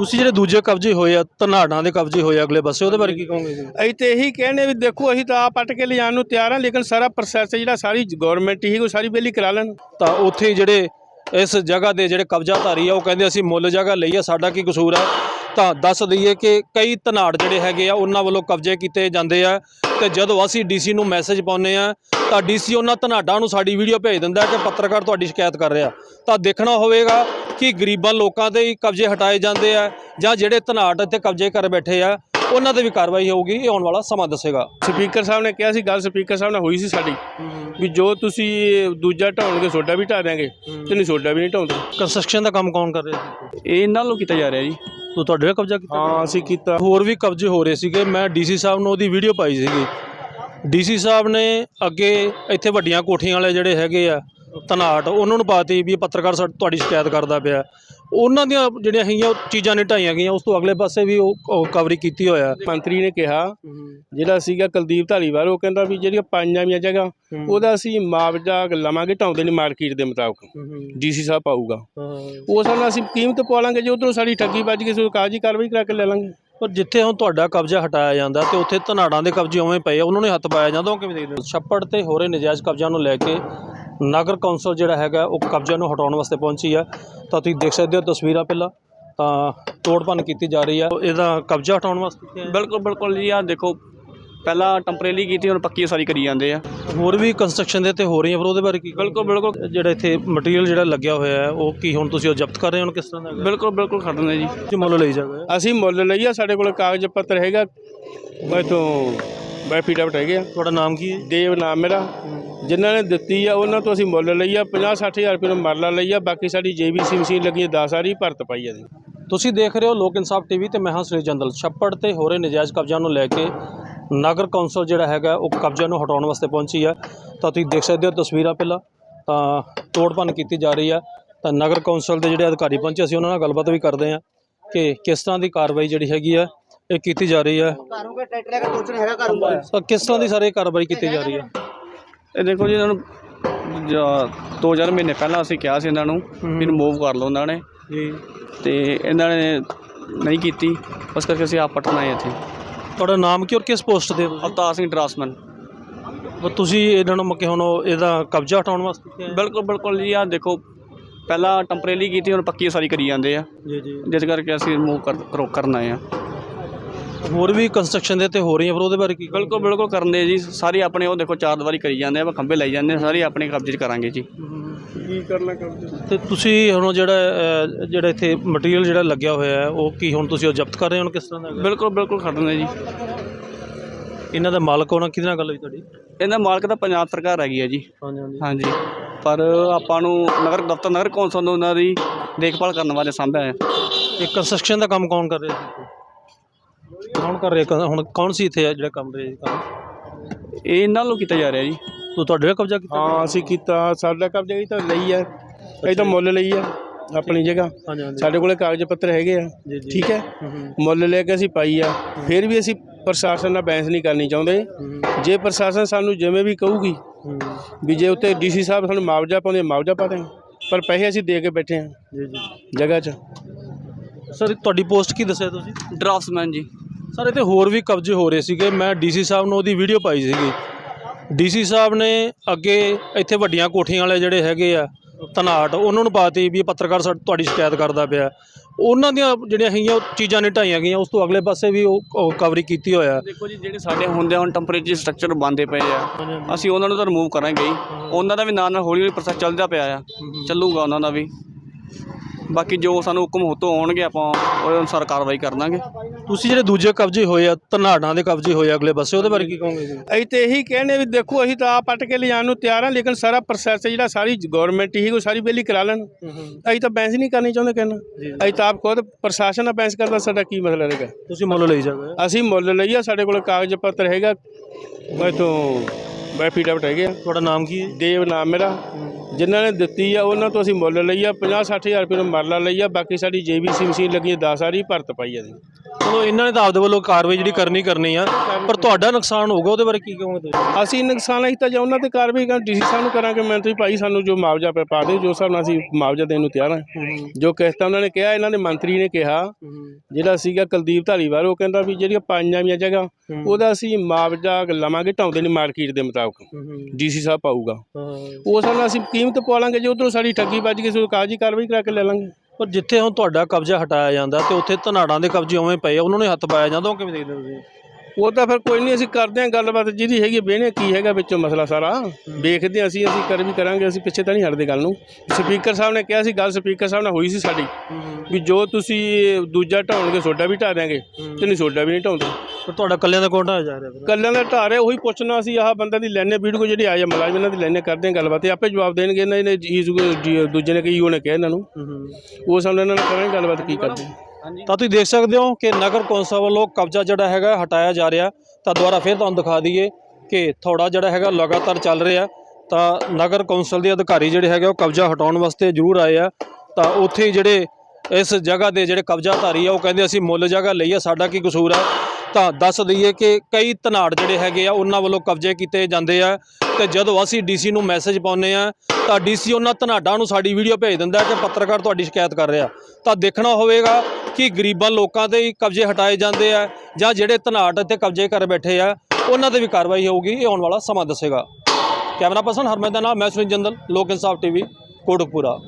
ਤੁਸੀਂ ਜਿਹੜੇ ਦੂਜੇ ਕਬਜ਼ੇ ਹੋਏ ਆ ਧਨਾੜਾਂ ਦੇ ਕਬਜ਼ੇ ਹੋਏ ਆ ਅਗਲੇ ਪਾਸੇ ਉਹਦੇ ਬਾਰੇ ਕੀ ਕਹੋਗੇ ਜੀ? ਅਸੀਂ ਤੇ ਇਹੀ ਕਹਿੰਦੇ ਵੀ ਦੇਖੋ ਅਸੀਂ ਤਾਂ ਆਪ ਪੱਟ ਕੇ ਲਿਜਾਣ ਨੂੰ ਤਿਆਰ ਹਾਂ ਲੇਕਿਨ ਸਾਰਾ ਪ੍ਰੋਸੈਸ ਜਿਹੜਾ ਸਾਰੀ ਗਵਰਨਮੈਂਟ ਹੀ ਉਹ ਸਾਰੀ ਬੇਲੀ ਕਰਾ ਲੈਣ। ਤਾਂ ਉੱਥੇ ਜਿਹੜੇ ਇਸ ਜਗ੍ਹਾ ਦੇ ਜਿਹੜੇ ਕਬਜ਼ਾਧਾਰੀ ਆ ਉਹ ਕਹਿੰਦੇ ਅਸੀਂ ਮੁੱਲ ਜਗ੍ਹਾ ਲਈ ਆ ਸਾਡਾ ਕੀ ਕਸੂਰ ਆ? ਤਾਂ ਦੱਸ ਦਈਏ ਕਿ ਕਈ ਧਨਾੜ ਜਿਹੜੇ ਹੈਗੇ ਆ ਉਹਨਾਂ ਵੱਲੋਂ ਕਬਜ਼ੇ ਕੀਤੇ ਜਾਂਦੇ ਆ ਤੇ ਜਦੋਂ ਅਸੀਂ ਡੀਸੀ ਨੂੰ ਮੈਸੇਜ ਪਾਉਂਦੇ ਆ ਤਾਂ ਡੀਸੀ ਉਹਨਾਂ ਧਨਾੜਾਂ ਨੂੰ ਸਾਡੀ ਵੀਡੀਓ ਭੇਜ ਦਿੰਦਾ ਕਿ ਪੱਤਰਕਾਰ ਤੁਹਾਡੀ ਸ਼ਿਕਾਇਤ ਕਰ ਰਿਹਾ। ਤਾਂ ਦੇਖਣਾ ਹੋਵੇਗਾ ਕਿ ਗਰੀਬਾਂ ਲੋਕਾਂ ਦੇ ਹੀ ਕਬਜ਼ੇ ਹਟਾਏ ਜਾਂਦੇ ਆ ਜਾਂ ਜਿਹੜੇ ਧਨਾੜ ਇੱਥੇ ਕਬਜ਼ੇ ਕਰ ਬੈਠੇ ਆ ਉਹਨਾਂ ਤੇ ਵੀ ਕਾਰਵਾਈ ਹੋਊਗੀ। ਇਹ ਆਉਣ ਵਾਲਾ ਸਮਾਂ ਦੱਸੇਗਾ। ਸਪੀਕਰ ਸਾਹਿਬ ਨੇ ਕਿਹਾ ਸੀ ਗੱਲ ਸਪੀਕਰ ਸਾਹਿਬ ਨਾਲ ਹੋਈ ਸੀ ਸਾਡੀ ਵੀ ਜੋ ਤੁਸੀਂ ਦੂਜਾ ਢਾਉਣਗੇ ਸੋਡਾ ਵੀ ਢਾ ਦਿਆਂਗੇ ਤੇ ਨਹੀਂ ਸੋਡਾ ਵੀ ਨਹੀਂ ਢਾਉਂਦੇ। ਕੰਸਟਰਕਸ਼ਨ ਦਾ ਕੰਮ ਕੌਣ ਕਰ ਰਿਹਾ ਸੀ ਇਹ ਇਹਨਾਂ ਵੱਲੋਂ ਕੀਤਾ ਜਾ ਰਿਹਾ ਜੀ। ਤੂੰ ਤੁਹਾਡੇ ਕਬਜ਼ਾ ਕੀਤਾ? ਹਾਂ ਅਸੀਂ ਕੀਤਾ। ਹੋਰ ਵੀ ਕਬਜ਼ੇ ਹੋ ਰਹੇ ਸੀਗੇ। ਮੈਂ ਡੀਸੀ ਸਾਹਿਬ ਨੂੰ ਉਹਦੀ ਵੀਡੀਓ ਪਾਈ ਸੀਗੀ। ਡੀਸੀ ਸਾਹਿਬ ਨੇ ਅੱਗੇ ਇੱਥੇ ਵੱਡੀਆਂ ਕੋਠੀਆਂ ਵਾਲੇ ਜਿਹੜੇ ਹੈਗੇ ਆ ਧਨਾਟ ਉਹਨਾਂ ਨੂੰ ਪਾਤੀ ਵੀ ਪੱਤਰਕਾਰ ਸਾ- ਤੁਹਾਡੀ ਸ਼ਿਕਾਇਤ ਕਰਦਾ ਪਿਆ। ਉਹਨਾਂ ਦੀਆਂ ਜਿਹੜੀਆਂ ਹੈਗੀਆਂ ਉਹ ਚੀਜ਼ਾਂ ਨਹੀਂ ਢਾਈਆਂ ਗਈਆਂ ਉਸ ਤੋਂ ਅਗਲੇ ਪਾਸੇ ਵੀ ਉਹ ਕਵਰੀ ਕੀਤੀ ਹੋਇਆ। ਮੰਤਰੀ ਨੇ ਕਿਹਾ ਜਿਹੜਾ ਸੀਗਾ ਕੁਲਦੀਪ ਧਾਲੀਵਾਲ ਉਹ ਕਹਿੰਦਾ ਵੀ ਜਿਹੜੀਆਂ ਪਾਈਆਂ ਵੀਆਂ ਜਗ੍ਹਾ ਉਹਦਾ ਅਸੀਂ ਮੁਆਵਜ਼ਾ ਲਵਾਂਗੇ ਢਾਉਂਦੇ ਨਹੀਂ ਮਾਰਕੀਟ ਦੇ ਮੁਤਾਬਕ। ਡੀਸੀ ਸਾਹਿਬ ਪਾਊਗਾ। ਉਹ ਸਾਨੂੰ ਅਸੀਂ ਕੀਮਤ ਪਵਾ ਲਾਂਗੇ ਜੇ ਉਧਰੋਂ ਸਾਡੀ ਠੱਗੀ ਵੱਜ ਗਈ ਸੋ ਕਾਗਜ਼ੀ ਕਾਰਵਾਈ ਕਰਾ ਕੇ ਲੈ ਲਾਂਗੇ। ਪਰ ਜਿੱਥੇ ਹੁਣ ਤੁਹਾਡਾ ਕਬਜ਼ਾ ਹਟਾਇਆ ਜਾਂਦਾ ਤੇ ਉੱਥੇ ਧਨਾੜਾਂ ਦੇ ਕਬਜ਼ੇ ਉਵੇਂ ਪਏ ਆ, ਉਹਨਾਂ ਨੇ ਹੱਥ ਪਾਇਆ ਜਾਂਦਾ ਉਹ ਕਿਵੇਂ ਦੇਖਦੇ ਹੋ ਛੱਪੜ ਤੇ ਹੋ ਨਜਾਇਜ਼ ਕਬਜ਼ਿਆਂ ਨੂੰ ਲੈ ਕੇ ਨਗਰ ਕੌਂਸਲ ਜਿਹੜਾ ਹੈਗਾ ਉਹ ਕਬਜ਼ਿਆਂ ਨੂੰ ਹਟਾਉਣ ਵਾਸਤੇ ਪਹੁੰਚੀ ਆ। ਤਾਂ ਤੁਸੀਂ ਦੇਖ ਸਕਦੇ ਹੋ ਤਸਵੀਰਾਂ ਪਹਿਲਾਂ ਤਾਂ ਤੋੜ ਭੰਨ ਕੀਤੀ ਜਾ ਰਹੀ ਆ। ਇਹਦਾ ਕਬਜ਼ਾ ਹਟਾਉਣ ਵਾਸਤੇ ਬਿਲਕੁਲ ਬਿਲਕੁਲ ਜੀ ਆ ਦੇਖੋ ਪਹਿਲਾਂ ਟੈਂਪਰੇਰੀ ਕੀਤੀ ਹੁਣ ਪੱਕੀ ਸਾਰੀ ਕਰੀ ਜਾਂਦੇ ਆ। ਹੋਰ ਵੀ ਕੰਸਟਰਕਸ਼ਨ ਦੇ ਤੇ ਹੋ ਰਹੀਆਂ ਪਰ ਉਹਦੇ ਬਾਰੇ ਕੀ ਬਿਲਕੁਲ ਬਿਲਕੁਲ। ਜਿਹੜਾ ਇੱਥੇ ਮਟੀਰੀਅਲ ਜਿਹੜਾ ਲੱਗਿਆ ਹੋਇਆ ਹੈ ਉਹ ਕੀ ਹੁਣ ਤੁਸੀਂ ਉਹ ਜ਼ਬਤ ਕਰ ਰਹੇ ਹੋ ਹੁਣ ਕਿਸ ਤਰ੍ਹਾਂ ਦਾ ਬਿਲਕੁਲ ਬਿਲਕੁਲ ਖੜਨੇ ਜੀ। ਜੀ ਮੁੱਲ ਲਈ ਜਾਵੇ ਅਸੀਂ ਮੁੱਲ ਲਈ ਆ ਸਾਡੇ ਕੋਲ ਕਾਗਜ਼ ਪੱਤਰ ਹੈਗਾ ਮੈਥੋਂ ਬੈਫੀਡੈਵਿਟ ਹੈਗੇ ਆ। ਤੁਹਾਡਾ ਨਾਮ ਕੀ ਹੈ? ਦੇਵ ਨਾਮ ਮੇਰਾ। ਜਿਨ੍ਹਾਂ ਨੇ ਦਿੱਤੀ ਆ ਉਹਨਾਂ ਤੋਂ ਅਸੀਂ ਮੁੱਲ ਲਈ ਆ 50 60000 ਰੁਪਏ ਨੂੰ ਮਰਲਾ ਲਈ ਆ ਬਾਕੀ ਸਾਡੀ ਜੀਬੀਸੀ ਮਸ਼ੀਨ ਲੱਗੀ 10 ਸਾਰੀ ਭਰਤ ਪਾਈ ਆ ਜੀ। ਤੁਸੀਂ ਦੇਖ ਰਹੇ ਹੋ ਲੋਕ ਇਨਸਾਫ ਟੀਵੀ ਤੇ ਮੈਂ ਹਾਂ ਸੁਨੀਲ ਜੰਦਲ। ਛੱਪੜ ਤੇ ਹੋ ਰਹੇ ਨਜਾਇਜ਼ ਕਬਜ਼ਿਆਂ ਨੂੰ ਲੈ ਕੇ ਨਗਰ ਕੌਂਸਲ ਜਿਹੜਾ ਹੈਗਾ ਉਹ ਕਬਜ਼ਿਆਂ ਨੂੰ ਹਟਾਉਣ ਵਾਸਤੇ ਪਹੁੰਚੀ ਆ ਤਾਂ ਤੁਸੀਂ ਦੇਖ ਸਕਦੇ ਹੋ ਤਸਵੀਰਾਂ ਪਹਿਲਾਂ। ਤਾਂ ਤੋੜ ਭੰਨ ਕੀਤੀ ਜਾ ਰਹੀ ਆ ਤਾਂ ਨਗਰ ਕੌਂਸਲ ਦੇ ਜਿਹੜੇ ਅਧਿਕਾਰੀ ਪਹੁੰਚੇ ਅਸੀਂ ਉਹਨਾਂ ਨਾਲ ਗੱਲਬਾਤ ਵੀ ਕਰਦੇ ਆ ਕਿ ਕਿਸ ਤਰ੍ਹਾਂ ਦੀ ਕਾਰਵਾਈ ਜਿਹੜੀ ਹੈਗੀ ਆ ਇਹ ਕੀਤੀ ਜਾ ਰਹੀ ਘਰੋਂ ਟਰੈਕਟਰ ਹੈਗਾ ਘਰੋਂ ਤਾਂ ਕਿਸ ਤਰ੍ਹਾਂ ਦੀ ਸਾਰੇ ਕਾਰਵਾਈ ਕੀਤੀ ਜਾ ਰਹੀ ਆ ਇਹ ਦੇਖੋ ਜੀ ਇਹਨਾਂ ਨੂੰ ਜਾਂ ਦੋ ਚਾਰ ਮਹੀਨੇ ਪਹਿਲਾਂ ਅਸੀਂ ਕਿਹਾ ਸੀ ਇਹਨਾਂ ਨੂੰ ਵੀ ਰਿਮੂਵ ਕਰ ਲਓ ਇਹਨਾਂ ਨੇ। ਜੀ। ਤੇ ਇਹਨਾਂ ਨੇ ਨਹੀਂ ਕੀਤੀ। ਉਸ ਕਰਕੇ ਅਸੀਂ ਆਪ ਪਟਨਾ ਆਏ ਇੱਥੇ। ਤੁਹਾਡਾ ਨਾਮ ਕੀ ਔਰ ਕਿਸ ਪੋਸਟ ਤੇ ਹੋ ਤੁਸੀਂ? ਅਵਤਾਰ ਸਿੰਘ ਡਰਾਸਮਨ ਉਹ ਤੁਸੀਂ ਇਹਨਾਂ ਨੂੰ ਮੱਕੇ ਹੁਣ ਉਹ ਇਹਦਾ ਕਬਜ਼ਾ ਹਟਾਉਣ ਵਾਸਤੇ ਹੈ? ਬਿਲਕੁਲ ਬਿਲਕੁਲ ਜੀ ਆ ਦੇਖੋ ਪਹਿਲਾਂ ਟੈਂਪਰੇਰੀ ਕੀਤੀ ਹੁਣ ਪੱਕੀ ਸਾਰੀ ਕਰੀ ਜਾਂਦੇ ਆ ਜੀ ਜੀ ਜਿਸ ਕਰਕੇ ਅਸੀਂ ਰਿਮੂਵ ਕਰ ਕਰੋ- ਕਰਨ ਆਏ ਆ ਹੋਰ ਵੀ ਕੰਸਟਰਕਸ਼ਨ ਦੇ ਤੇ ਹੋ ਰਹੀਆਂ ਪਰ ਉਹਦੇ ਬਾਰੇ ਕੀ ਬਿਲਕੁਲ ਬਿਲਕੁਲ ਕਰਨੇ ਜੀ। ਸਾਰੀ ਆਪਣੇ ਉਹ ਦੇਖੋ ਚਾਰ ਦੀਵਾਰੀ ਕਰੀ ਜਾਂਦੇ ਆ ਖੰਭੇ ਲਾਈ ਜਾਂਦੇ ਆ ਸਾਰੀ ਆਪਣੇ ਕਬਜ਼ੇ 'ਚ ਕਰਾਂਗੇ ਜੀ। ਕੀ ਕਰਨਾ ਕਬਜ਼ੇ ਤੇ ਤੁਸੀਂ ਹੁਣ ਜਿਹੜਾ ਜਿਹੜਾ ਇੱਥੇ ਮਟੀਰੀਅਲ ਜਿਹੜਾ ਲੱਗਿਆ ਹੋਇਆ ਹੈ ਉਹ ਕੀ ਹੁਣ ਤੁਸੀਂ ਉਹ ਜ਼ਬਤ ਕਰ ਰਹੇ ਹੋ ਹੁਣ ਕਿਸ ਤਰ੍ਹਾਂ ਦਾ ਹੈਗਾ? ਬਿਲਕੁਲ ਬਿਲਕੁਲ ਖੜਨੇ ਜੀ। ਇਹਨਾਂ ਦਾ ਮਾਲਕ ਹੋਣਾ ਕਿਹਦੇ ਨਾਲ ਗੱਲ ਹੋਈ ਤੁਹਾਡੀ? ਇਹਦਾ ਮਾਲਕ ਤਾਂ ਪੰਜਾਬ ਸਰਕਾਰ ਹੈਗੀ ਹੈ ਜੀ। ਹਾਂਜੀ ਹਾਂਜੀ। ਹਾਂਜੀ। ਪਰ ਆਪਾਂ ਨੂੰ ਨਗਰ ਦਫ਼ਤਰ ਨਗਰ ਕੌਂਸਲ ਨੂੰ ਉਹਨਾਂ ਦੀ ਦੇਖਭਾਲ ਕਰਨ ਵਾਲੇ ਸਾਂਭਿਆ ਹੈ ਇਹ ਕੰਸਟਰਕਸ਼ਨ ਦਾ ਕੰਮ ਕੌਣ ਕਰ ਰਿਹਾ ਸੀ ਕੌਣ ਕਰ ਰਿਹਾ? ਕ- ਹੁਣ ਕੌਣ ਸੀ ਇੱਥੇ ਜਿਹੜਾ ਕੰਮ ਰਿਹਾ ਜੀ ਕੰਮ? ਇਹ ਇਹਨਾਂ ਵੱਲੋਂ ਕੀਤਾ ਜਾ ਰਿਹਾ ਜੀ। ਤੂੰ ਤੁਹਾਡੇ ਵੀ ਕਬਜ਼ਾ ਕੀਤਾ? ਹਾਂ ਅਸੀਂ ਕੀਤਾ। ਸਾਡਾ ਕਬਜ਼ਾ ਹੀ ਤਾਂ ਲਈ ਆ। ਅਸੀਂ ਤਾਂ ਮੁੱਲ ਲਈ ਆ ਆਪਣੀ ਜਗ੍ਹਾ। ਹਾਂਜੀ ਹਾਂਜੀ। ਸਾਡੇ ਕੋਲੇ ਕਾਗਜ਼ ਪੱਤਰ ਹੈਗੇ ਆ। ਜੀ ਜੀ। ਠੀਕ ਹੈ? ਹੂੰ, ਹੂੰ, ਮੁੱਲ ਲੈ ਕੇ ਅਸੀਂ ਪਾਈ ਆ। ਫਿਰ ਵੀ ਅਸੀਂ ਪ੍ਰਸ਼ਾਸਨ ਨਾਲ ਬਹਿਸ ਨਹੀਂ ਕਰਨੀ ਚਾਹੁੰਦੇ। ਹੂੰ, ਜੇ ਪ੍ਰਸ਼ਾਸਨ ਸਾਨੂੰ ਜਿਵੇਂ ਵੀ ਕਹੂਗੀ ਹੂੰ, ਵੀ ਜੇ ਉੱਤੇ ਡੀਸੀ ਸਾਹਿਬ ਸਾਨੂੰ ਮੁਆਵਜ਼ਾ ਪਾਉਂਦੇ ਮੁਆਵਜ਼ਾ ਪਾ ਦੇਣ। ਪਰ ਪੈਸੇ ਅਸੀਂ ਦੇ ਕੇ ਬੈਠੇ ਆ। ਜੀ ਜੀ। ਜਗ੍ਹਾ 'ਚ। ਸਰ ਤੁਹਾਡੀ ਪੋਸਟ ਕੀ ਦੱਸਿਆ ਤੁਸੀਂ? ਡਰਾਫਟਸਮੈਨ ਜੀ। ਸਰ, ਇੱਥੇ ਹੋਰ ਵੀ ਕਬਜ਼ੇ ਹੋ ਰਹੇ ਸੀਗੇ। ਮੈਂ ਡੀਸੀ ਸਾਹਿਬ ਨੂੰ ਉਹਦੀ ਵੀਡੀਓ ਪਾਈ ਸੀਗੀ। ਡੀਸੀ ਸਾਹਿਬ ਨੇ ਅੱਗੇ ਇੱਥੇ ਵੱਡੀਆਂ ਕੋਠੀਆਂ ਵਾਲੇ ਜਿਹੜੇ ਹੈਗੇ ਆ ਧਨਾਟ ਉਹਨਾਂ ਨੂੰ ਪਾਤੀ ਵੀ ਇਹ ਪੱਤਰਕਾਰ ਸਾ- ਤੁਹਾਡੀ ਸ਼ਿਕਾਇਤ ਕਰਦਾ ਪਿਆ। ਉਹਨਾਂ ਦੀਆਂ ਜਿਹੜੀਆਂ ਹੈਗੀਆਂ, ਉਹ ਚੀਜ਼ਾਂ ਨਹੀਂ ਢਾਈਆਂ ਗਈਆਂ। ਉਸ ਤੋਂ ਅਗਲੇ ਪਾਸੇ ਵੀ ਉਹ ਕਵਰੀ ਕੀਤੀ ਹੋਇਆ। ਦੇਖੋ ਜੀ, ਜਿਹੜੇ ਸਾਡੇ ਹੁੰਦੇ ਹੁਣ ਟੈਂਪਰੇਚਰ ਸਟਰਕਚਰ ਬਣਦੇ ਪਏ ਆ। ਅਸੀਂ ਉਹਨਾਂ ਨੂੰ ਤਾਂ ਰਿਮੂਵ ਕਰਾਂਗੇ ਹੀ। ਉਹਨਾਂ ਦਾ ਵੀ ਨਾਲ ਨਾਲ ਹੌਲੀ ਹੌਲੀ ਪ੍ਰੋਸੈਸ ਚੱਲਦਾ ਪਿਆ ਆ। ਚੱਲੂਗਾ ਉਹਨਾਂ ਦਾ ਵੀ। ਬਾਕੀ ਜੋ ਸਾਨੂੰ ਹੁਕਮ ਹੋਤੋਂ ਆਉਣਗੇ ਆਪਾਂ ਉਹਦੇ ਅਨੁਸਾਰ ਕਾਰਵਾਈ ਕਰ ਦਾਂਗੇ। ਤੁਸੀਂ ਜਿਹੜੇ ਦੂਜੇ ਕਬਜ਼ੇ ਹੋਏ ਆ ਧਨਾੜਾਂ ਦੇ ਕਬਜ਼ੇ ਹੋਏ ਆ ਅਗਲੇ ਪਾਸੇ ਉਹਦੇ ਬਾਰੇ ਕੀ ਕਹੋਗੇ ਜੀ? ਅਸੀਂ ਤੇ ਇਹੀ ਕਹਿੰਦੇ ਵੀ ਦੇਖੋ ਅਸੀਂ ਤਾਂ ਆਪ ਪੱਟ ਕੇ ਲਿਜਾਣ ਨੂੰ ਤਿਆਰ ਹਾਂ ਲੇਕਿਨ ਸਾਰਾ ਪ੍ਰੋਸੈਸ ਜਿਹੜਾ ਸਾਰੀ ਗਵਰਨਮੈਂਟ ਹੀ ਉਹ ਸਾਰੀ ਬੇਲੀ ਕਰਾ ਲੈਣ। ਅਸੀਂ ਤਾਂ ਬਹਿਸ ਨਹੀਂ ਕਰਨੀ ਚਾਹੁੰਦੇ ਕਹਿਣਾ। ਅਸੀਂ ਤਾਂ ਆਪ ਖੁਦ ਪ੍ਰਸ਼ਾਸਨ ਨਾਲ ਬਹਿਸ ਕਰਦਾ ਸਾਡਾ ਕੀ ਮਸਲਾ ਰਹੇਗਾ? ਤੁਸੀਂ ਮੁੱਲ ਲਈ ਜਾਵੇ ਅਸੀਂ ਮੁੱਲ ਲਈ ਆ ਸਾਡੇ ਕੋਲ ਕਾਗਜ਼ ਪੱਤਰ ਹੈਗਾ ਮੈਥੋਂ ਬੈਫੀਡੈਵਿਟ ਹੈਗੇ ਤੁਹਾਡਾ ਨਾਮ ਕੀ ਹੈ? ਦੇਵ ਨਾਮ ਮੇਰਾ। ਜਿਨ੍ਹਾਂ ਨੇ ਦਿੱਤੀ ਆ, ਉਹਨਾਂ ਤੋਂ ਅਸੀਂ ਮੁੱਲ ਲਈ ਆ 50 60000 ਰੁਪਏ ਨੂੰ ਮਰਲਾ ਲਈ ਆ, ਬਾਕੀ ਸਾਡੀ ਜੀਬੀਸੀ ਮਸ਼ੀਨ ਲੱਗੀ 10 ਸਾਰੀ ਭਰਤ ਪਾਈ ਆ ਜੀ। ਚਲੋ ਇਹਨਾਂ ਨੇ ਤਾਂ ਆਪਦੇ ਵੱਲੋਂ ਕਾਰਵਾਈ ਜਿਹੜੀ ਕਰਨੀ ਕਰਨੀ ਆ ਪਰ ਤੁਹਾਡਾ ਨੁਕਸਾਨ ਹੋਊਗਾ ਉਹਦੇ ਬਾਰੇ ਕੀ ਕਹੋਗੇ ਤੁਸੀਂ? ਅਸੀਂ ਨੁਕਸਾਨ ਅਸੀਂ ਤਾਂ ਜਾਂ ਉਹਨਾਂ ਤੇ ਕਾਰਵਾਈ ਕਰ ਡੀਸੀ ਸਾਹਿਬ ਨੂੰ ਕਰਾਂਗੇ ਮੰਤਰੀ ਭਾਈ ਸਾਨੂੰ ਜੋ ਮੁਆਵਜ਼ਾ ਪੈ ਪਾ ਦਿਓ ਜੋ ਹਿਸਾਬ ਨਾਲ ਅਸੀਂ ਮੁਆਵਜ਼ਾ ਦੇਣ ਨੂੰ ਤਿਆਰ ਹਾਂ ਜੋ ਕਿਸ਼ਤਾਂ ਉਹਨਾਂ ਨੇ ਕਿਹਾ ਇਹਨਾਂ ਦੇ ਮੰਤਰੀ ਨੇ ਕਿਹਾ ਜਿਹੜਾ ਸੀਗਾ ਕੁਲਦੀਪ ਧਾਲੀਵਾਲ ਉਹ ਕਹਿੰਦਾ ਵੀ ਜਿਹੜੀਆਂ ਪਾਈਆਂ ਵੀਆਂ ਜਗ੍ਹਾ ਉਹਦਾ ਅਸੀਂ ਮੁਆਵਜ਼ਾ ਲਵਾਂਗੇ ਢਾਉਂਦੇ ਨਹੀਂ ਮਾਰਕੀਟ ਦੇ ਮੁਤਾਬਕ। ਡੀਸੀ ਸਾਹਿਬ ਪਾਊਗਾ। ਉਹ ਹਿਸਾਬ ਨਾਲ ਅਸੀਂ ਕੀਮਤ ਪਵਾ ਲਾਂਗੇ ਜੇ ਉਧਰੋਂ ਸਾਡੀ ਠੱਗੀ ਵੱਜ ਗਈ ਸੋ ਕਾਜੀ ਕਾਰਵਾਈ ਕਰਾ ਕੇ ਲੈ ਲਾਂਗੇ। ਪਰ ਜਿੱਥੇ ਹੁਣ ਤੁਹਾਡਾ ਕਬਜ਼ਾ ਹਟਾਇਆ ਜਾਂਦਾ ਤੇ ਉੱਥੇ ਧਨਾੜਾਂ ਦੇ ਕਬਜ਼ੇ ਉਵੇਂ ਪਏ ਆ, ਉਹਨਾਂ ਨੇ ਹੱਥ ਪਾਇਆ ਜਾਂਦਾ, ਉਹ ਕਿਵੇਂ ਦੇਖਦੇ ਹੋ ਤੁਸੀਂ? ਉਹ ਤਾਂ ਫਿਰ ਕੋਈ ਨਹੀਂ ਅਸੀਂ ਕਰਦੇ ਹਾਂ ਗੱਲਬਾਤ ਜਿਹਦੀ ਹੈਗੀ ਬੇਨੇ ਕੀ ਹੈਗਾ ਵਿੱਚੋਂ ਮਸਲਾ ਸਾਰਾ। ਵੇਖਦੇ ਹਾਂ ਅਸੀਂ ਅਸੀਂ ਕਰ ਵੀ ਕਰਾਂਗੇ ਅਸੀਂ ਪਿੱਛੇ ਤਾਂ ਨਹੀਂ ਹਟਦੇ ਗੱਲ ਨੂੰ। ਸਪੀਕਰ ਸਾਹਿਬ ਨੇ ਕਿਹਾ ਸੀ ਗੱਲ ਸਪੀਕਰ ਸਾਹਿਬ ਨਾਲ ਹੋਈ ਸੀ ਸਾਡੀ ਵੀ ਜੋ ਤੁਸੀਂ ਦੂਜਾ ਢਾਉਣਗੇ ਸੋਡਾ ਵੀ ਢਾ ਦਿਆਂਗੇ ਤੇ ਨਹੀਂ ਸੋਡਾ ਵੀ ਨਹੀਂ ਢਾਉਂਦੇ। ਪਰ ਤੁਹਾਡਾ ਕੱਲਿਆਂ ਦਾ ਕੋਟਾ ਜਾ ਰਿਹਾ ਕੱਲਿਆਂ ਦਾ ਢਾ ਰਿਹਾ ਉਹੀ ਪੁੱਛਣਾ ਸੀ ਆਹ ਬੰਦੇ ਦੀ ਲੈਣੇ ਵੀਡੀਓ ਜਿਹੜੀ ਆਇਆ ਮੁਲਾਜ਼ਮ ਇਹਨਾਂ ਦੀ ਲੈਣੇ ਕਰਦੇ ਹਾਂ ਗੱਲਬਾਤ ਆਪੇ ਜਵਾਬ ਦੇਣਗੇ ਇਹਨਾਂ ਨੇ ਦੂਜੇ ਨੇ ਕਹੀ ਉਹਨੇ ਕਿਹਾ ਇਹਨਾਂ ਨੂੰ। ਉਹ ਸਾਹਮਣੇ ਇਹਨਾਂ ਨਾਲ ਕਰਾਂਗੇ ਗੱਲਬਾਤ ਕੀ ਕਰਦੇ। ਤਾਂ ਤੁਸੀਂ ਦੇਖ ਸਕਦੇ ਹੋ ਕਿ ਨਗਰ ਕੌਂਸਲ ਵੱਲੋਂ ਕਬਜ਼ਾ ਜਿਹੜਾ ਹੈਗਾ ਹਟਾਇਆ ਜਾ ਰਿਹਾ। ਤਾਂ ਦੁਬਾਰਾ ਫਿਰ ਤੁਹਾਨੂੰ ਦਿਖਾ ਦਈਏ ਕਿ ਥੋੜਾ ਜਿਹੜਾ ਹੈਗਾ ਲਗਾਤਾਰ ਚੱਲ ਰਿਹਾ। ਤਾਂ ਨਗਰ ਕੌਂਸਲ ਦੇ ਅਧਿਕਾਰੀ ਜਿਹੜੇ ਹੈਗੇ ਉਹ ਕਬਜ਼ਾ ਹਟਾਉਣ ਵਾਸਤੇ ਜ਼ਰੂਰ ਆਏ ਆ। ਤਾਂ ਉੱਥੇ ਜਿਹੜੇ ਇਸ ਜਗ੍ਹਾ ਦੇ ਜਿਹੜੇ ਕਬਜ਼ਾਧਾਰੀ ਆ, ਉਹ ਕਹਿੰਦੇ ਅਸੀਂ ਮੁੱਲ ਜਗ੍ਹਾ ਲਈ ਆ, ਸਾਡਾ ਕੀ ਕਸੂਰ ਆ। ਤਾਂ ਦੱਸ ਦਈਏ ਕਿ ਕਈ ਧਨਾੜ ਜਿਹੜੇ ਹੈਗੇ ਆ, ਉਹਨਾਂ ਵੱਲੋਂ ਕਬਜ਼ੇ ਕੀਤੇ ਜਾਂਦੇ ਆ। ਤੇ ਜਦੋਂ ਅਸੀਂ ਡੀਸੀ ਨੂੰ ਮੈਸੇਜ ਪਾਉਂਦੇ ਆ, ਤਾਂ ਡੀਸੀ ਉਹਨਾਂ ਧਨਾਡਾਂ ਨੂੰ ਸਾਡੀ ਵੀਡੀਓ ਭੇਜ ਦਿੰਦਾ ਕਿ ਪੱਤਰਕਾਰ ਤੁਹਾਡੀ ਸ਼ਿਕਾਇਤ ਕਰ ਰਿਹਾ। ਤਾਂ ਦੇਖਣਾ ਹੋਵੇਗਾ ਕਿ ਗਰੀਬਾਂ ਲੋਕਾਂ ਦੇ ਹੀ ਕਬਜ਼ੇ ਹਟਾਏ ਜਾਂਦੇ ਆ ਜਾਂ ਜਿਹੜੇ ਧਨਾਟ ਇੱਥੇ ਕਬਜ਼ੇ ਕਰ ਬੈਠੇ ਆ, ਉਹਨਾਂ ਤੇ ਵੀ ਕਾਰਵਾਈ ਹੋਊਗੀ, ਇਹ ਆਉਣ ਵਾਲਾ ਸਮਾਂ ਦੱਸੇਗਾ। ਕੈਮਰਾ ਪਰਸਨ ਹਰਮਨ ਦਾ ਨਾਮ ਮੈਂ ਸੁਨੀਲ ਜੰਦਲ, ਲੋਕ ਇਨਸਾਫ ਟੀਵੀ, ਕੋਟਕਪੂਰਾ।